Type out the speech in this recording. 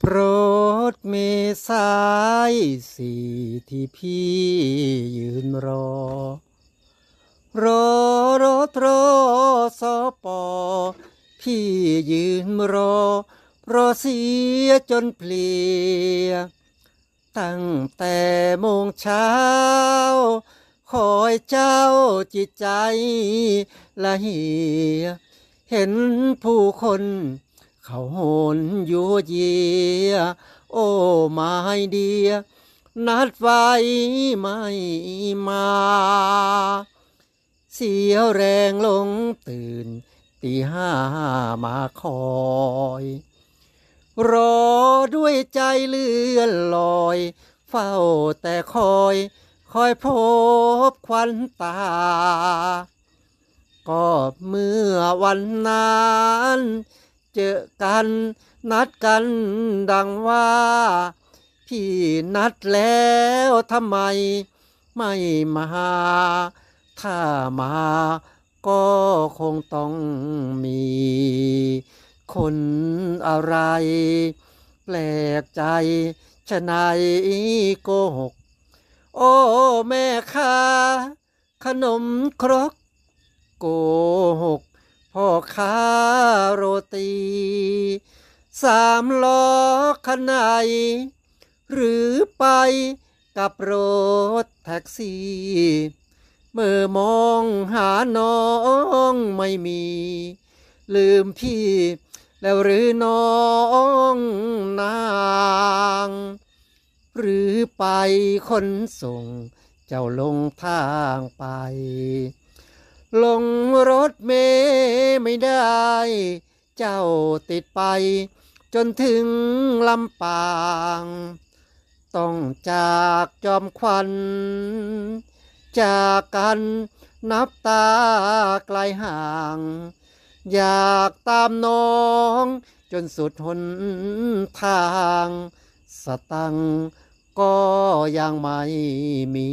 โปรดเมษายสี่ที่พี่ยืนรอ รอรอรอสอปอ พี่ยืนรอ รอเสียจนเพลีย ตั้งแต่โมงเช้า คอยเจ้าจิตใจละเหีย เห็นผู้คน เขาโหนยัวเยีย โอ้ไม่เดีย นัดไว้ไม่มา เสียวแรงลงตื่น ตีห้ามาคอย รอด้วยใจเลื่อนลอย เฝ้าแต่คอย คอยพบควันตา ก็เมื่อวันนั้น เจอกันนัดกันดังว่า พี่นัดแล้วทำไมไม่มา ถ้ามาก็คงต้องมี คนอะไร แปลกใจชะนายโกหก โอ้แม่ค้าขนมครกโกหก พ่อค้าโรตีสามล้อคันไหนหรือไปกับรถแท็กซี่ เมื่อมองหาน้องไม่มี ลืมพี่แล้วหรือน้องนาง หรือไปคนส่ง เจ้าลงทางไป ลงรถเมล์ไม่ได้ เจ้าติดไป จนถึงลำปาง ต้องจากจอมควัน จากกันนับตาไกลห่าง อยากตามน้อง จนสุดหนทาง สตังก็ยังไม่มี